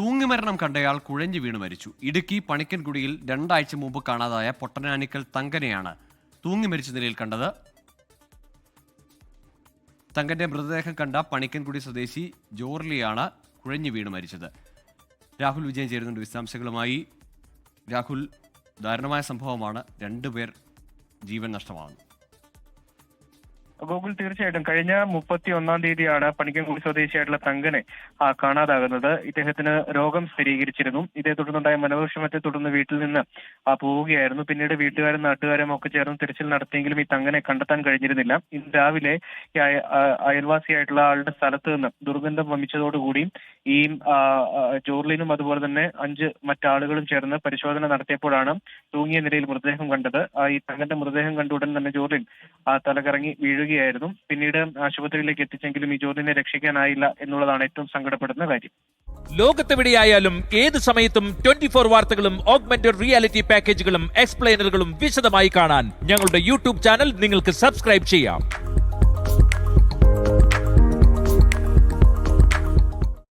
തൂങ്ങിമരണം കണ്ടയാൾ കുഴഞ്ഞു വീണ് മരിച്ചു. ഇടുക്കി പണിക്കൻകുടിയിൽ രണ്ടാഴ്ച മുമ്പ് കാണാതായ പൊട്ടനാനിക്കൽ തങ്കനെയാണ് തൂങ്ങി മരിച്ച നിലയിൽ കണ്ടത്. തങ്കന്റെ മൃതദേഹം കണ്ട പണിക്കൻകുടി സ്വദേശി ജോർലിയാണ് കുഴഞ്ഞു വീണ് മരിച്ചത്. രാഹുൽ വിജയൻ ചേരുന്നുണ്ട് വിശദാംശങ്ങളുമായി. രാഹുൽ ദാരുണമായ സംഭവമാണ്. രണ്ടുപേർ ജീവൻ നഷ്ടമാകുന്നു ഗോകുൽ തീർച്ചയായിട്ടും കഴിഞ്ഞ മുപ്പത്തി ഒന്നാം തീയതിയാണ് പണിക്കൻകുടി സ്വദേശിയായിട്ടുള്ള തങ്കനെ കാണാതാകുന്നത്. ഇദ്ദേഹത്തിന് രോഗം സ്ഥിരീകരിച്ചിരുന്നു. ഇതേ തുടർന്നുണ്ടായ മനോവിഷമത്തെ തുടർന്ന് വീട്ടിൽ നിന്ന് പോവുകയായിരുന്നു. പിന്നീട് വീട്ടുകാരും നാട്ടുകാരും ഒക്കെ ചേർന്ന് തിരച്ചിൽ നടത്തിയെങ്കിലും ഈ തങ്കനെ കണ്ടെത്താൻ കഴിഞ്ഞിരുന്നില്ല. ഇന്ന് രാവിലെ അയൽവാസിയായിട്ടുള്ള ആളുടെ സ്ഥലത്ത് നിന്ന് ദുർഗന്ധം വമിച്ചതോടുകൂടി ഈ ജോർലിനും അതുപോലെ തന്നെ അഞ്ച് മറ്റാളുകളും ചേർന്ന് പരിശോധന നടത്തിയപ്പോഴാണ് തൂങ്ങിയ നിലയിൽ മൃതദേഹം കണ്ടത്. ഈ തങ്കന്റെ മൃതദേഹം കണ്ട ഉടൻ തന്നെ ജോർലിൻ തലകറങ്ങി തലകറങ്ങി വീഴുകയായിരുന്നു പിന്നീട് ആശുപത്രിയിലേക്ക് എത്തിച്ചെങ്കിലും ഈ ജ്യോതിനെ രക്ഷിക്കാനായില്ല എന്നുള്ളതാണ് ഏറ്റവും സങ്കടപ്പെടുന്ന കാര്യം. ലോകത്തെവിടെയായാലും ഏത് സമയത്തും ട്വന്റി ഫോർ വാർത്തകളും ഓഗ്മെന്റഡ് റിയാലിറ്റി പാക്കേജുകളും എക്സ്പ്ലെയിനറുകളും വിശദമായി കാണാൻ ഞങ്ങളുടെ യൂട്യൂബ് ചാനൽ നിങ്ങൾക്ക് സബ്സ്ക്രൈബ് ചെയ്യാം.